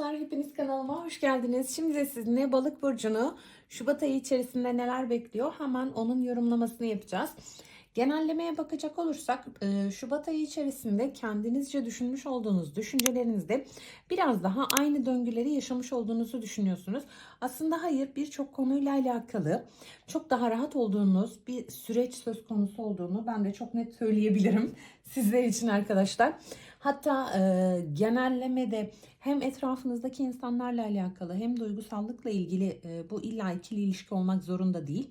arkadaşlar, hepiniz kanalıma hoş geldiniz. Şimdi de sizinle balık burcunu Şubat ayı içerisinde neler bekliyor hemen onun yorumlamasını yapacağız. Genellemeye bakacak olursak e, Şubat ayı içerisinde kendinizce düşünmüş olduğunuz düşüncelerinizde biraz daha aynı döngüleri yaşamış olduğunuzu düşünüyorsunuz. Aslında hayır birçok konuyla alakalı çok daha rahat olduğunuz bir süreç söz konusu olduğunu ben de çok net söyleyebilirim sizler için arkadaşlar. Hatta e, genellemede hem etrafınızdaki insanlarla alakalı hem duygusallıkla ilgili e, bu illa ikili ilişki olmak zorunda değil.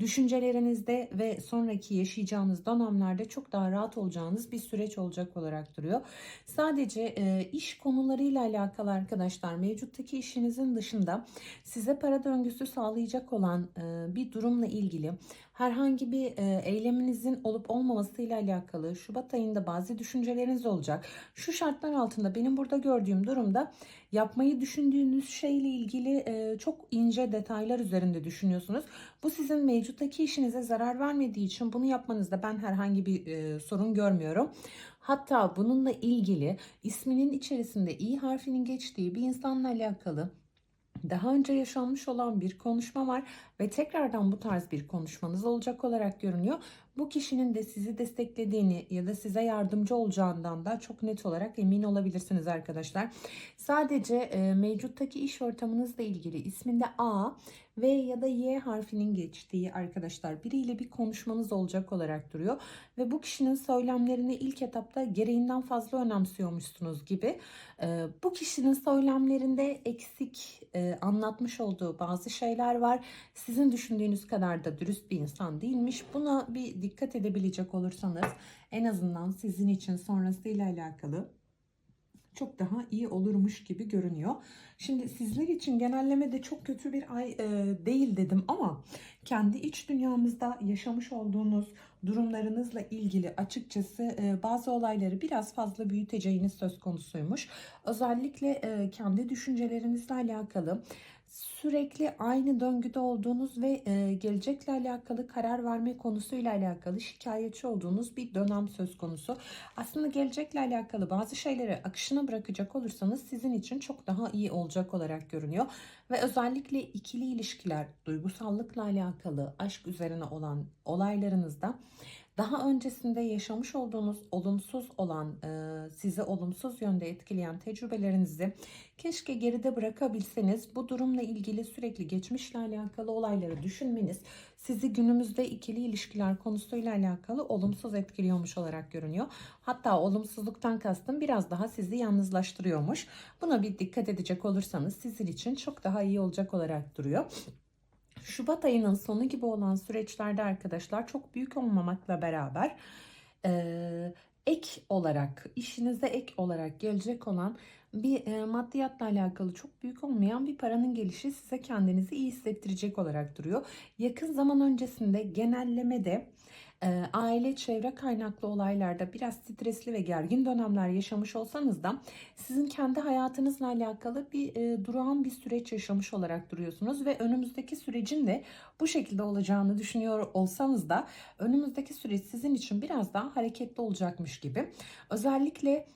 Düşüncelerinizde ve sonraki yaşayacağınız dönemlerde çok daha rahat olacağınız bir süreç olacak olarak duruyor. Sadece e, iş konularıyla alakalı arkadaşlar mevcuttaki işinizin dışında size para döngüsü sağlayacak olan e, bir durumla ilgili herhangi bir e, eyleminizin olup olmamasıyla alakalı Şubat ayında bazı düşünceleriniz olacak. Şu şartlar altında benim burada gördüğüm durumda yapmayı düşündüğünüz şeyle ilgili e, çok ince detaylar üzerinde düşünüyorsunuz. Bu sizin mevcuttaki işinize zarar vermediği için bunu yapmanızda ben herhangi bir e, sorun görmüyorum. Hatta bununla ilgili isminin içerisinde i harfinin geçtiği bir insanla alakalı daha önce yaşanmış olan bir konuşma var ve tekrardan bu tarz bir konuşmanız olacak olarak görünüyor. Bu kişinin de sizi desteklediğini ya da size yardımcı olacağından da çok net olarak emin olabilirsiniz arkadaşlar. Sadece e, mevcuttaki iş ortamınızla ilgili isminde A, V ya da Y harfinin geçtiği arkadaşlar biriyle bir konuşmanız olacak olarak duruyor. Ve bu kişinin söylemlerini ilk etapta gereğinden fazla önemsiyormuşsunuz gibi. E, bu kişinin söylemlerinde eksik e, anlatmış olduğu bazı şeyler var. Sizin düşündüğünüz kadar da dürüst bir insan değilmiş. Buna bir dikkat edebilecek olursanız en azından sizin için sonrasıyla alakalı çok daha iyi olurmuş gibi görünüyor. Şimdi sizler için genelleme de çok kötü bir ay e, değil dedim ama kendi iç dünyamızda yaşamış olduğunuz durumlarınızla ilgili açıkçası e, bazı olayları biraz fazla büyüteceğiniz söz konusuymuş. Özellikle e, kendi düşüncelerinizle alakalı sürekli aynı döngüde olduğunuz ve e, gelecekle alakalı karar verme konusuyla alakalı şikayetçi olduğunuz bir dönem söz konusu. Aslında gelecekle alakalı bazı şeyleri akışına bırakacak olursanız sizin için çok daha iyi olacak olarak görünüyor. Ve özellikle ikili ilişkiler, duygusallıkla alakalı, aşk üzerine olan olaylarınızda daha öncesinde yaşamış olduğunuz olumsuz olan, e, sizi olumsuz yönde etkileyen tecrübelerinizi keşke geride bırakabilseniz. Bu durumla ilgili sürekli geçmişle alakalı olayları düşünmeniz sizi günümüzde ikili ilişkiler konusuyla alakalı olumsuz etkiliyormuş olarak görünüyor. Hatta olumsuzluktan kastım biraz daha sizi yalnızlaştırıyormuş. Buna bir dikkat edecek olursanız sizin için çok daha iyi olacak olarak duruyor. Şubat ayının sonu gibi olan süreçlerde arkadaşlar çok büyük olmamakla beraber e, ek olarak işinize ek olarak gelecek olan bir e, maddiyatla alakalı çok büyük olmayan bir paranın gelişi size kendinizi iyi hissettirecek olarak duruyor. Yakın zaman öncesinde genellemede aile çevre kaynaklı olaylarda biraz stresli ve gergin dönemler yaşamış olsanız da sizin kendi hayatınızla alakalı bir e, durağan bir süreç yaşamış olarak duruyorsunuz ve önümüzdeki sürecin de bu şekilde olacağını düşünüyor olsanız da önümüzdeki süreç sizin için biraz daha hareketli olacakmış gibi. Özellikle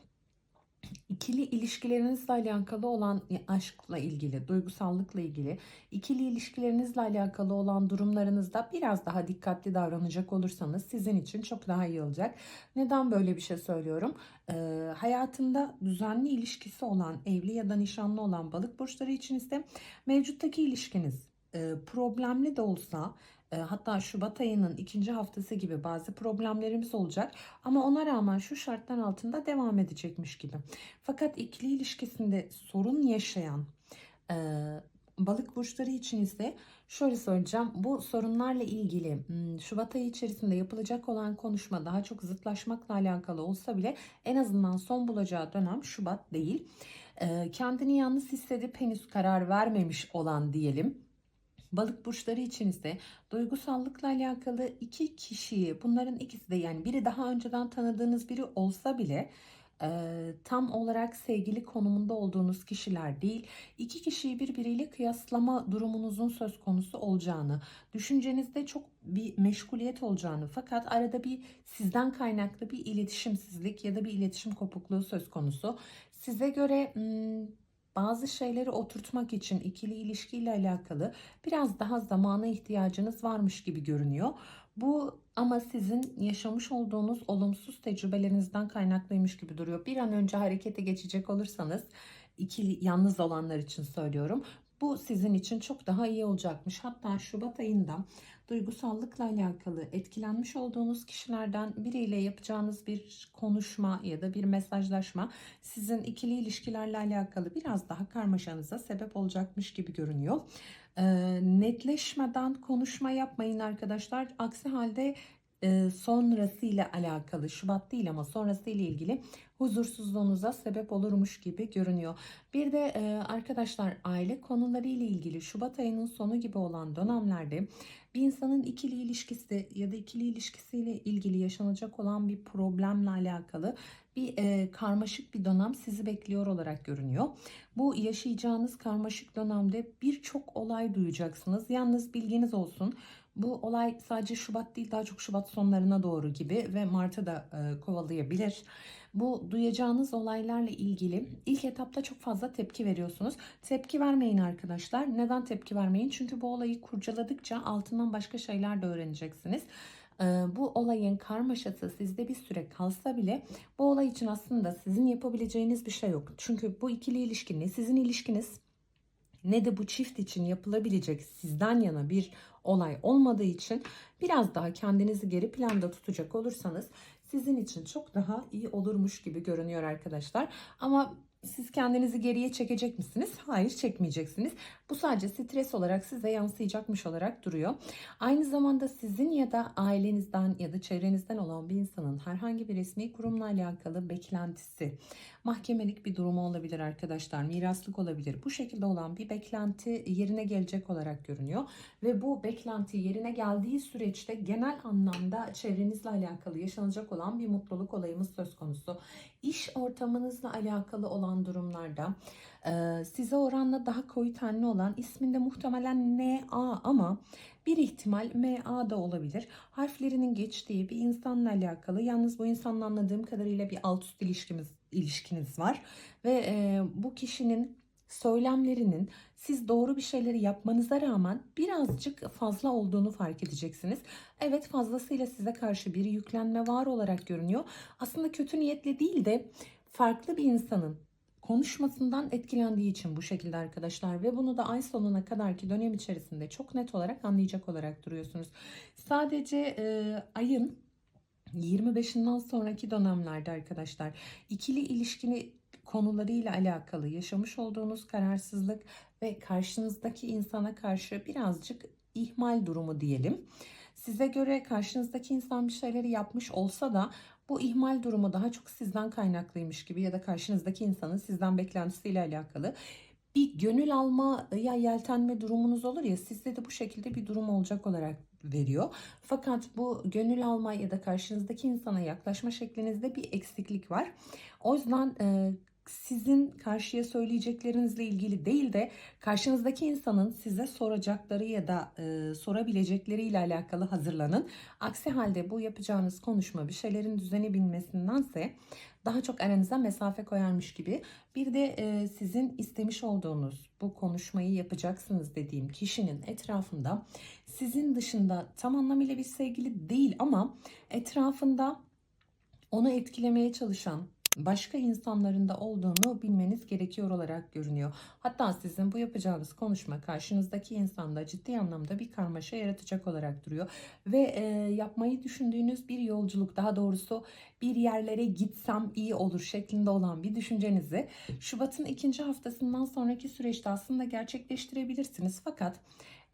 ikili ilişkilerinizle alakalı olan aşkla ilgili, duygusallıkla ilgili, ikili ilişkilerinizle alakalı olan durumlarınızda biraz daha dikkatli davranacak olursanız sizin için çok daha iyi olacak. Neden böyle bir şey söylüyorum? Ee, hayatında düzenli ilişkisi olan, evli ya da nişanlı olan balık burçları için ise mevcuttaki ilişkiniz e, problemli de olsa hatta Şubat ayının ikinci haftası gibi bazı problemlerimiz olacak ama ona rağmen şu şartlar altında devam edecekmiş gibi. Fakat ikili ilişkisinde sorun yaşayan e, balık burçları için ise şöyle söyleyeceğim. Bu sorunlarla ilgili hmm, Şubat ayı içerisinde yapılacak olan konuşma daha çok zıtlaşmakla alakalı olsa bile en azından son bulacağı dönem Şubat değil. E, kendini yalnız hissedip henüz karar vermemiş olan diyelim Balık burçları için ise duygusallıkla alakalı iki kişiyi bunların ikisi de yani biri daha önceden tanıdığınız biri olsa bile e, tam olarak sevgili konumunda olduğunuz kişiler değil. iki kişiyi birbiriyle kıyaslama durumunuzun söz konusu olacağını, düşüncenizde çok bir meşguliyet olacağını fakat arada bir sizden kaynaklı bir iletişimsizlik ya da bir iletişim kopukluğu söz konusu. Size göre bazı şeyleri oturtmak için ikili ilişkiyle alakalı biraz daha zamana ihtiyacınız varmış gibi görünüyor. Bu ama sizin yaşamış olduğunuz olumsuz tecrübelerinizden kaynaklıymış gibi duruyor. Bir an önce harekete geçecek olursanız ikili yalnız olanlar için söylüyorum. Bu sizin için çok daha iyi olacakmış. Hatta Şubat ayında duygusallıkla alakalı etkilenmiş olduğunuz kişilerden biriyle yapacağınız bir konuşma ya da bir mesajlaşma sizin ikili ilişkilerle alakalı biraz daha karmaşanıza sebep olacakmış gibi görünüyor. Ee, netleşmeden konuşma yapmayın arkadaşlar. Aksi halde e, sonrasıyla alakalı Şubat değil ama sonrası ile ilgili huzursuzluğunuza sebep olurmuş gibi görünüyor. Bir de e, arkadaşlar aile konuları ile ilgili Şubat ayının sonu gibi olan dönemlerde bir insanın ikili ilişkisi ya da ikili ilişkisiyle ilgili yaşanacak olan bir problemle alakalı bir e, karmaşık bir dönem sizi bekliyor olarak görünüyor. Bu yaşayacağınız karmaşık dönemde birçok olay duyacaksınız. Yalnız bilginiz olsun. Bu olay sadece Şubat değil daha çok Şubat sonlarına doğru gibi ve Mart'a da e, kovalayabilir. Bu duyacağınız olaylarla ilgili ilk etapta çok fazla tepki veriyorsunuz. Tepki vermeyin arkadaşlar. Neden tepki vermeyin? Çünkü bu olayı kurcaladıkça altından başka şeyler de öğreneceksiniz. Ee, bu olayın karmaşası sizde bir süre kalsa bile bu olay için aslında sizin yapabileceğiniz bir şey yok. Çünkü bu ikili ilişki ne sizin ilişkiniz ne de bu çift için yapılabilecek sizden yana bir olay olmadığı için biraz daha kendinizi geri planda tutacak olursanız sizin için çok daha iyi olurmuş gibi görünüyor arkadaşlar. Ama siz kendinizi geriye çekecek misiniz? Hayır çekmeyeceksiniz. Bu sadece stres olarak size yansıyacakmış olarak duruyor. Aynı zamanda sizin ya da ailenizden ya da çevrenizden olan bir insanın herhangi bir resmi kurumla alakalı beklentisi, mahkemelik bir durumu olabilir arkadaşlar, miraslık olabilir. Bu şekilde olan bir beklenti yerine gelecek olarak görünüyor. Ve bu beklenti yerine geldiği süreçte genel anlamda çevrenizle alakalı yaşanacak olan bir mutluluk olayımız söz konusu. İş ortamınızla alakalı olan durumlarda e, size oranla daha koyu tenli olan isminde muhtemelen NA ama bir ihtimal MA da olabilir. Harflerinin geçtiği bir insanla alakalı. Yalnız bu insanla anladığım kadarıyla bir alt üst ilişkimiz ilişkiniz var ve e, bu kişinin söylemlerinin siz doğru bir şeyleri yapmanıza rağmen birazcık fazla olduğunu fark edeceksiniz. Evet fazlasıyla size karşı bir yüklenme var olarak görünüyor. Aslında kötü niyetle değil de farklı bir insanın konuşmasından etkilendiği için bu şekilde arkadaşlar ve bunu da ay sonuna kadarki dönem içerisinde çok net olarak anlayacak olarak duruyorsunuz. Sadece e, ayın 25'inden sonraki dönemlerde arkadaşlar ikili ilişkini konularıyla alakalı yaşamış olduğunuz kararsızlık ve karşınızdaki insana karşı birazcık ihmal durumu diyelim. Size göre karşınızdaki insan bir şeyleri yapmış olsa da bu ihmal durumu daha çok sizden kaynaklıymış gibi ya da karşınızdaki insanın sizden beklentisiyle alakalı bir gönül alma ya yeltenme durumunuz olur ya sizde de bu şekilde bir durum olacak olarak veriyor. Fakat bu gönül alma ya da karşınızdaki insana yaklaşma şeklinizde bir eksiklik var. O yüzden e, sizin karşıya söyleyeceklerinizle ilgili değil de karşınızdaki insanın size soracakları ya da e, sorabilecekleriyle alakalı hazırlanın. Aksi halde bu yapacağınız konuşma bir şeylerin düzeni bilmesindense daha çok aranıza mesafe koyarmış gibi. Bir de e, sizin istemiş olduğunuz bu konuşmayı yapacaksınız dediğim kişinin etrafında sizin dışında tam anlamıyla bir sevgili değil ama etrafında onu etkilemeye çalışan başka insanların da olduğunu bilmeniz gerekiyor olarak görünüyor. Hatta sizin bu yapacağınız konuşma karşınızdaki insanda ciddi anlamda bir karmaşa yaratacak olarak duruyor. Ve e, yapmayı düşündüğünüz bir yolculuk daha doğrusu bir yerlere gitsem iyi olur şeklinde olan bir düşüncenizi Şubat'ın ikinci haftasından sonraki süreçte aslında gerçekleştirebilirsiniz. Fakat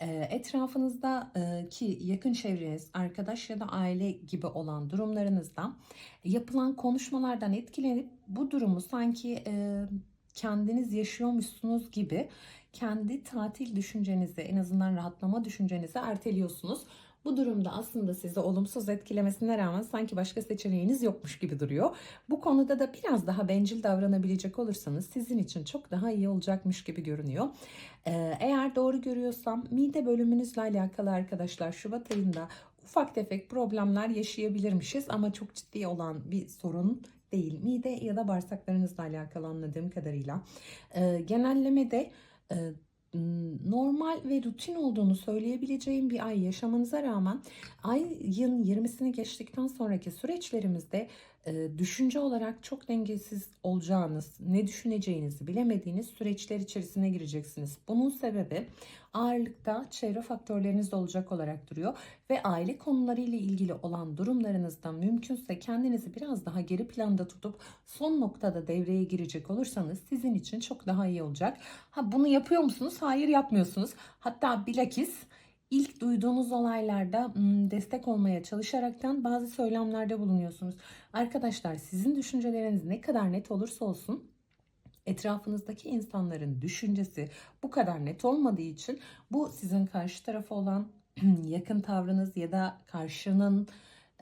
etrafınızdaki yakın çevreniz, arkadaş ya da aile gibi olan durumlarınızda yapılan konuşmalardan etkilenip bu durumu sanki kendiniz yaşıyormuşsunuz gibi kendi tatil düşüncenizi en azından rahatlama düşüncenizi erteliyorsunuz. Bu durumda aslında sizi olumsuz etkilemesine rağmen sanki başka seçeneğiniz yokmuş gibi duruyor. Bu konuda da biraz daha bencil davranabilecek olursanız sizin için çok daha iyi olacakmış gibi görünüyor. Ee, eğer doğru görüyorsam mide bölümünüzle alakalı arkadaşlar Şubat ayında ufak tefek problemler yaşayabilirmişiz ama çok ciddi olan bir sorun değil. Mide ya da bağırsaklarınızla alakalı anladığım kadarıyla. Ee, genellemede e, normal ve rutin olduğunu söyleyebileceğim bir ay yaşamanıza rağmen ayın 20'sini geçtikten sonraki süreçlerimizde düşünce olarak çok dengesiz olacağınız, ne düşüneceğinizi bilemediğiniz süreçler içerisine gireceksiniz. Bunun sebebi ağırlıkta çevre faktörleriniz olacak olarak duruyor ve aile konularıyla ilgili olan durumlarınızda mümkünse kendinizi biraz daha geri planda tutup son noktada devreye girecek olursanız sizin için çok daha iyi olacak. Ha bunu yapıyor musunuz? Hayır yapmıyorsunuz. Hatta bilakis ilk duyduğunuz olaylarda destek olmaya çalışaraktan bazı söylemlerde bulunuyorsunuz. Arkadaşlar sizin düşünceleriniz ne kadar net olursa olsun etrafınızdaki insanların düşüncesi bu kadar net olmadığı için bu sizin karşı tarafa olan yakın tavrınız ya da karşının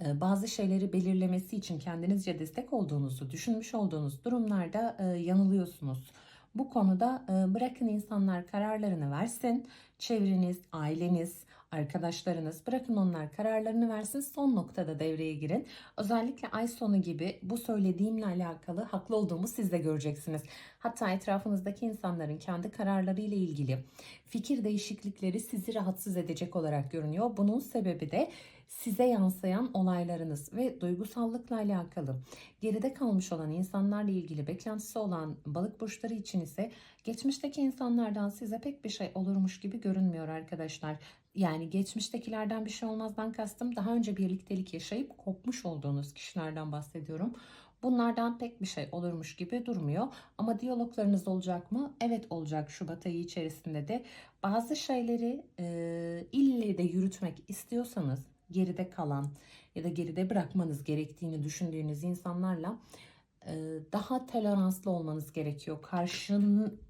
bazı şeyleri belirlemesi için kendinizce destek olduğunuzu düşünmüş olduğunuz durumlarda yanılıyorsunuz. Bu konuda e, bırakın insanlar kararlarını versin. Çevreniz, aileniz, arkadaşlarınız bırakın onlar kararlarını versin. Son noktada devreye girin. Özellikle ay sonu gibi bu söylediğimle alakalı haklı olduğumu siz de göreceksiniz. Hatta etrafınızdaki insanların kendi kararlarıyla ilgili fikir değişiklikleri sizi rahatsız edecek olarak görünüyor. Bunun sebebi de size yansıyan olaylarınız ve duygusallıkla alakalı geride kalmış olan insanlarla ilgili beklentisi olan balık burçları için ise geçmişteki insanlardan size pek bir şey olurmuş gibi görünmüyor arkadaşlar. Yani geçmiştekilerden bir şey olmazdan kastım daha önce birliktelik yaşayıp kopmuş olduğunuz kişilerden bahsediyorum. Bunlardan pek bir şey olurmuş gibi durmuyor. Ama diyaloglarınız olacak mı? Evet olacak Şubat ayı içerisinde de. Bazı şeyleri e, ille de yürütmek istiyorsanız geride kalan ya da geride bırakmanız gerektiğini düşündüğünüz insanlarla daha toleranslı olmanız gerekiyor. Karşının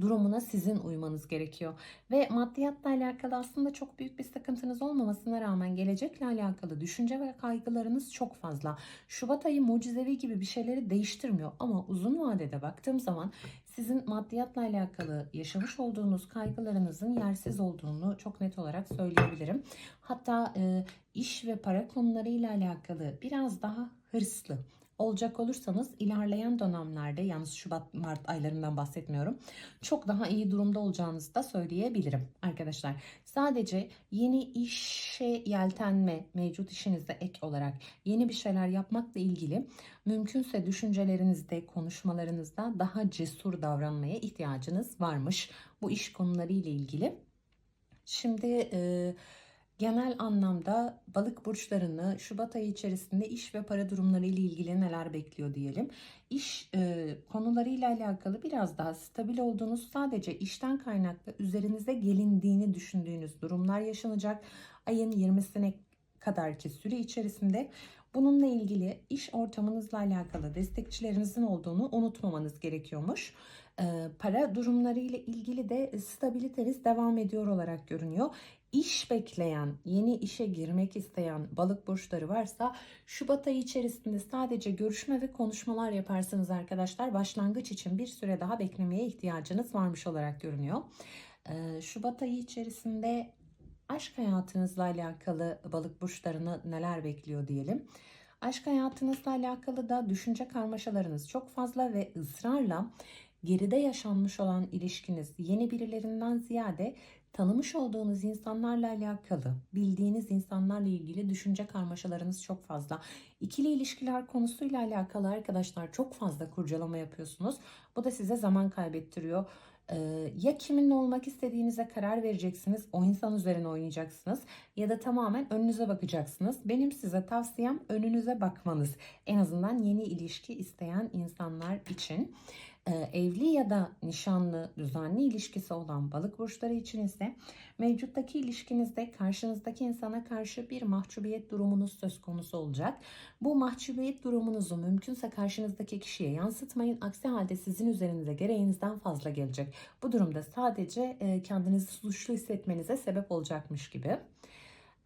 durumuna sizin uymanız gerekiyor. Ve maddiyatla alakalı aslında çok büyük bir sıkıntınız olmamasına rağmen gelecekle alakalı düşünce ve kaygılarınız çok fazla. Şubat ayı mucizevi gibi bir şeyleri değiştirmiyor ama uzun vadede baktığım zaman sizin maddiyatla alakalı yaşamış olduğunuz kaygılarınızın yersiz olduğunu çok net olarak söyleyebilirim. Hatta e, iş ve para konularıyla alakalı biraz daha hırslı olacak olursanız ilerleyen dönemlerde yalnız Şubat Mart aylarından bahsetmiyorum. Çok daha iyi durumda olacağınızı da söyleyebilirim arkadaşlar. Sadece yeni işe yeltenme mevcut işinizde ek olarak yeni bir şeyler yapmakla ilgili mümkünse düşüncelerinizde, konuşmalarınızda daha cesur davranmaya ihtiyacınız varmış bu iş konuları ile ilgili. Şimdi e, genel anlamda balık burçlarını Şubat ayı içerisinde iş ve para durumları ile ilgili neler bekliyor diyelim. İş e, konularıyla alakalı biraz daha stabil olduğunuz sadece işten kaynaklı üzerinize gelindiğini düşündüğünüz durumlar yaşanacak. Ayın 20'sine kadarki süre içerisinde bununla ilgili iş ortamınızla alakalı destekçilerinizin olduğunu unutmamanız gerekiyormuş. E, para durumları ile ilgili de stabiliteniz devam ediyor olarak görünüyor iş bekleyen, yeni işe girmek isteyen balık burçları varsa Şubat ayı içerisinde sadece görüşme ve konuşmalar yaparsınız arkadaşlar. Başlangıç için bir süre daha beklemeye ihtiyacınız varmış olarak görünüyor. Ee, Şubat ayı içerisinde aşk hayatınızla alakalı balık burçlarını neler bekliyor diyelim. Aşk hayatınızla alakalı da düşünce karmaşalarınız çok fazla ve ısrarla geride yaşanmış olan ilişkiniz yeni birilerinden ziyade tanımış olduğunuz insanlarla alakalı, bildiğiniz insanlarla ilgili düşünce karmaşalarınız çok fazla. İkili ilişkiler konusuyla alakalı arkadaşlar çok fazla kurcalama yapıyorsunuz. Bu da size zaman kaybettiriyor. Ee, ya kiminle olmak istediğinize karar vereceksiniz, o insan üzerine oynayacaksınız ya da tamamen önünüze bakacaksınız. Benim size tavsiyem önünüze bakmanız. En azından yeni ilişki isteyen insanlar için. Ee, evli ya da nişanlı, düzenli ilişkisi olan balık burçları için ise mevcuttaki ilişkinizde karşınızdaki insana karşı bir mahcubiyet durumunuz söz konusu olacak. Bu mahcubiyet durumunuzu mümkünse karşınızdaki kişiye yansıtmayın. Aksi halde sizin üzerinize gereğinizden fazla gelecek. Bu durumda sadece e, kendinizi suçlu hissetmenize sebep olacakmış gibi.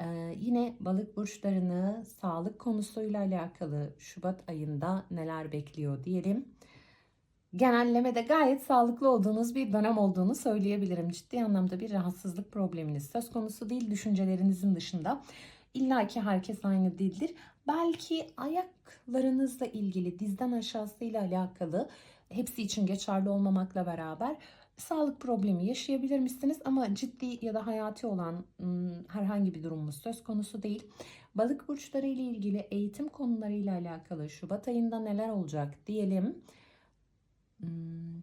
Ee, yine balık burçlarını sağlık konusuyla alakalı Şubat ayında neler bekliyor diyelim genellemede gayet sağlıklı olduğunuz bir dönem olduğunu söyleyebilirim. Ciddi anlamda bir rahatsızlık probleminiz söz konusu değil düşüncelerinizin dışında. İlla ki herkes aynı değildir. Belki ayaklarınızla ilgili, dizden aşağısıyla alakalı hepsi için geçerli olmamakla beraber sağlık problemi yaşayabilirmişsiniz ama ciddi ya da hayati olan herhangi bir durumumuz söz konusu değil. Balık burçları ile ilgili eğitim konularıyla alakalı Şubat ayında neler olacak diyelim. Hmm,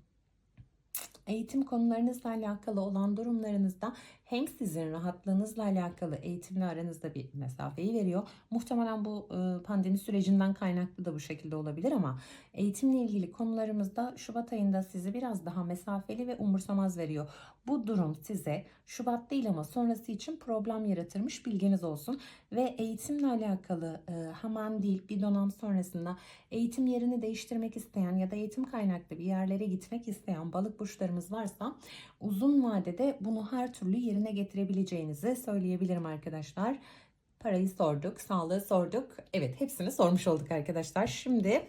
Eğitim konularınızla alakalı olan durumlarınızda hem sizin rahatlığınızla alakalı eğitimle aranızda bir mesafeyi veriyor. Muhtemelen bu e, pandemi sürecinden kaynaklı da bu şekilde olabilir ama eğitimle ilgili konularımızda Şubat ayında sizi biraz daha mesafeli ve umursamaz veriyor. Bu durum size Şubat değil ama sonrası için problem yaratırmış bilginiz olsun. Ve eğitimle alakalı e, hemen değil bir dönem sonrasında eğitim yerini değiştirmek isteyen ya da eğitim kaynaklı bir yerlere gitmek isteyen balık burçlarımız varsa uzun vadede bunu her türlü yerine getirebileceğinizi söyleyebilirim arkadaşlar. Parayı sorduk, sağlığı sorduk. Evet hepsini sormuş olduk arkadaşlar. Şimdi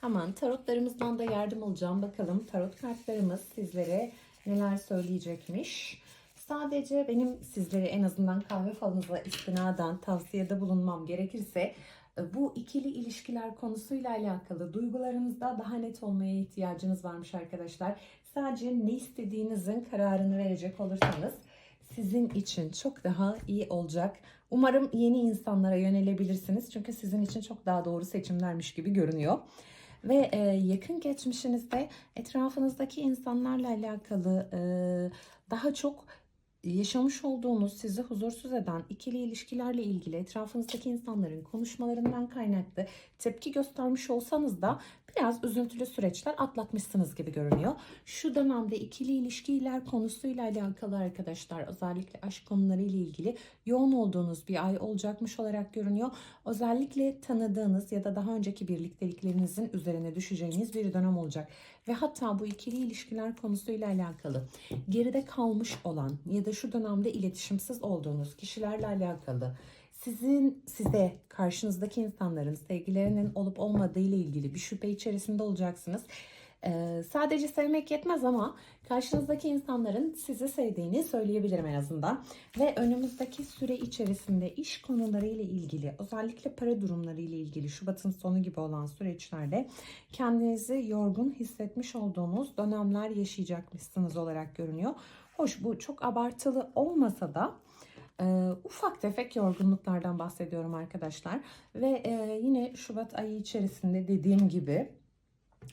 hemen tarotlarımızdan da yardım alacağım. Bakalım tarot kartlarımız sizlere neler söyleyecekmiş. Sadece benim sizlere en azından kahve falınıza istinaden tavsiyede bulunmam gerekirse e, bu ikili ilişkiler konusuyla alakalı duygularınızda daha net olmaya ihtiyacınız varmış arkadaşlar. Sadece ne istediğinizin kararını verecek olursanız sizin için çok daha iyi olacak. Umarım yeni insanlara yönelebilirsiniz. Çünkü sizin için çok daha doğru seçimlermiş gibi görünüyor. Ve e, yakın geçmişinizde etrafınızdaki insanlarla alakalı e, daha çok yaşamış olduğunuz sizi huzursuz eden ikili ilişkilerle ilgili etrafınızdaki insanların konuşmalarından kaynaklı tepki göstermiş olsanız da biraz üzüntülü süreçler atlatmışsınız gibi görünüyor. Şu dönemde ikili ilişkiler konusuyla alakalı arkadaşlar özellikle aşk konularıyla ilgili yoğun olduğunuz bir ay olacakmış olarak görünüyor. Özellikle tanıdığınız ya da daha önceki birlikteliklerinizin üzerine düşeceğiniz bir dönem olacak. Ve hatta bu ikili ilişkiler konusuyla alakalı geride kalmış olan ya da şu dönemde iletişimsiz olduğunuz kişilerle alakalı sizin size karşınızdaki insanların sevgilerinin olup olmadığı ile ilgili bir şüphe içerisinde olacaksınız. Ee, sadece sevmek yetmez ama karşınızdaki insanların sizi sevdiğini söyleyebilirim en azından. Ve önümüzdeki süre içerisinde iş konuları ile ilgili özellikle para durumları ile ilgili Şubat'ın sonu gibi olan süreçlerde kendinizi yorgun hissetmiş olduğunuz dönemler yaşayacakmışsınız olarak görünüyor. Hoş bu çok abartılı olmasa da e, ufak tefek yorgunluklardan bahsediyorum arkadaşlar. Ve e, yine Şubat ayı içerisinde dediğim gibi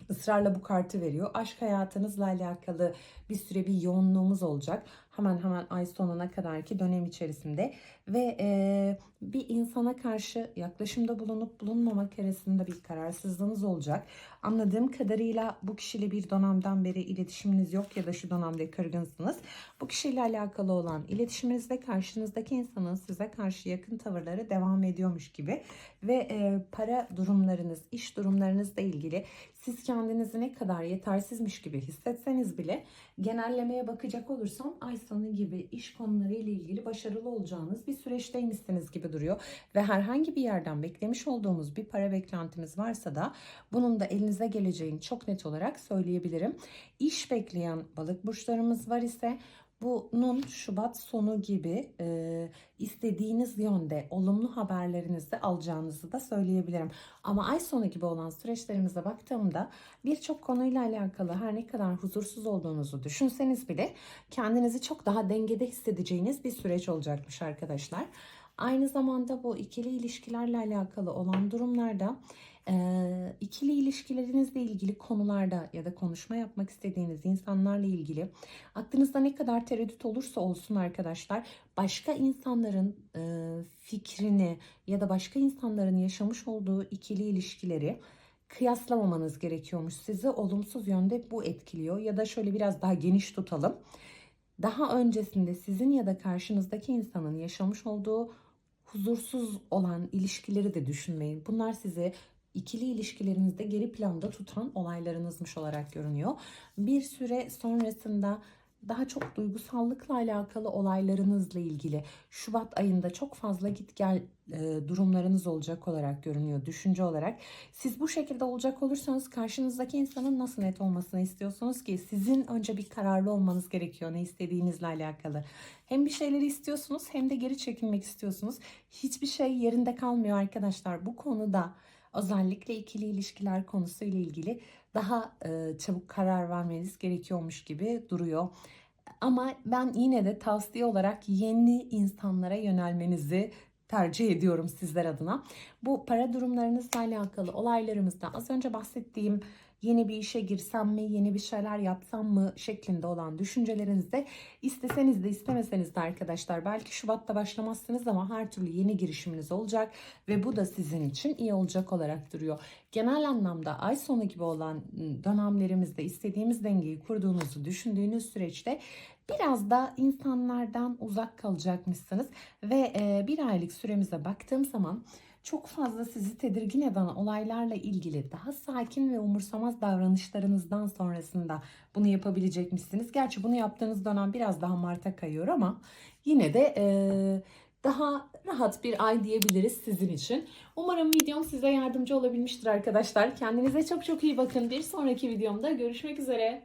ısrarla bu kartı veriyor. Aşk hayatınızla alakalı bir süre bir yoğunluğumuz olacak. Hemen hemen ay sonuna kadarki dönem içerisinde ve e, bir insana karşı yaklaşımda bulunup bulunmamak arasında bir kararsızlığınız olacak. Anladığım kadarıyla bu kişiyle bir dönemden beri iletişiminiz yok ya da şu dönemde kırgınsınız. Bu kişiyle alakalı olan iletişiminizde karşınızdaki insanın size karşı yakın tavırları devam ediyormuş gibi ve e, para durumlarınız, iş durumlarınızla ilgili siz kendinizi ne kadar yetersizmiş gibi hissetseniz bile genellemeye bakacak olursam ay sonu gibi iş konuları ile ilgili başarılı olacağınız bir süreçteymişsiniz gibi duruyor. Ve herhangi bir yerden beklemiş olduğumuz bir para beklentimiz varsa da bunun da elinize geleceğini çok net olarak söyleyebilirim. İş bekleyen balık burçlarımız var ise bunun Şubat sonu gibi e, istediğiniz yönde olumlu haberlerinizi alacağınızı da söyleyebilirim. Ama ay sonu gibi olan süreçlerimize baktığımda birçok konuyla alakalı her ne kadar huzursuz olduğunuzu düşünseniz bile kendinizi çok daha dengede hissedeceğiniz bir süreç olacakmış arkadaşlar. Aynı zamanda bu ikili ilişkilerle alakalı olan durumlarda e, ikili ilişkilerinizle ilgili konularda ya da konuşma yapmak istediğiniz insanlarla ilgili aklınızda ne kadar tereddüt olursa olsun arkadaşlar başka insanların e, fikrini ya da başka insanların yaşamış olduğu ikili ilişkileri kıyaslamamanız gerekiyormuş. Sizi olumsuz yönde bu etkiliyor ya da şöyle biraz daha geniş tutalım. Daha öncesinde sizin ya da karşınızdaki insanın yaşamış olduğu huzursuz olan ilişkileri de düşünmeyin. Bunlar sizi ikili ilişkilerinizde geri planda tutan olaylarınızmış olarak görünüyor. Bir süre sonrasında daha çok duygusallıkla alakalı olaylarınızla ilgili Şubat ayında çok fazla git gel e, durumlarınız olacak olarak görünüyor düşünce olarak. Siz bu şekilde olacak olursanız karşınızdaki insanın nasıl net olmasını istiyorsunuz ki sizin önce bir kararlı olmanız gerekiyor ne istediğinizle alakalı. Hem bir şeyleri istiyorsunuz hem de geri çekilmek istiyorsunuz. Hiçbir şey yerinde kalmıyor arkadaşlar. Bu konuda özellikle ikili ilişkiler konusuyla ilgili daha e, çabuk karar vermeniz gerekiyormuş gibi duruyor. Ama ben yine de tavsiye olarak yeni insanlara yönelmenizi tercih ediyorum sizler adına. Bu para durumlarınızla alakalı olaylarımızda az önce bahsettiğim yeni bir işe girsem mi, yeni bir şeyler yapsam mı şeklinde olan düşüncelerinizde isteseniz de istemeseniz de arkadaşlar belki Şubat'ta başlamazsınız ama her türlü yeni girişiminiz olacak ve bu da sizin için iyi olacak olarak duruyor. Genel anlamda ay sonu gibi olan dönemlerimizde istediğimiz dengeyi kurduğunuzu düşündüğünüz süreçte biraz da insanlardan uzak kalacakmışsınız ve bir aylık süremize baktığım zaman çok fazla sizi tedirgin eden olaylarla ilgili daha sakin ve umursamaz davranışlarınızdan sonrasında bunu yapabilecekmişsiniz. Gerçi bunu yaptığınız dönem biraz daha Mart'a kayıyor ama yine de e, daha rahat bir ay diyebiliriz sizin için. Umarım videom size yardımcı olabilmiştir arkadaşlar. Kendinize çok çok iyi bakın. Bir sonraki videomda görüşmek üzere.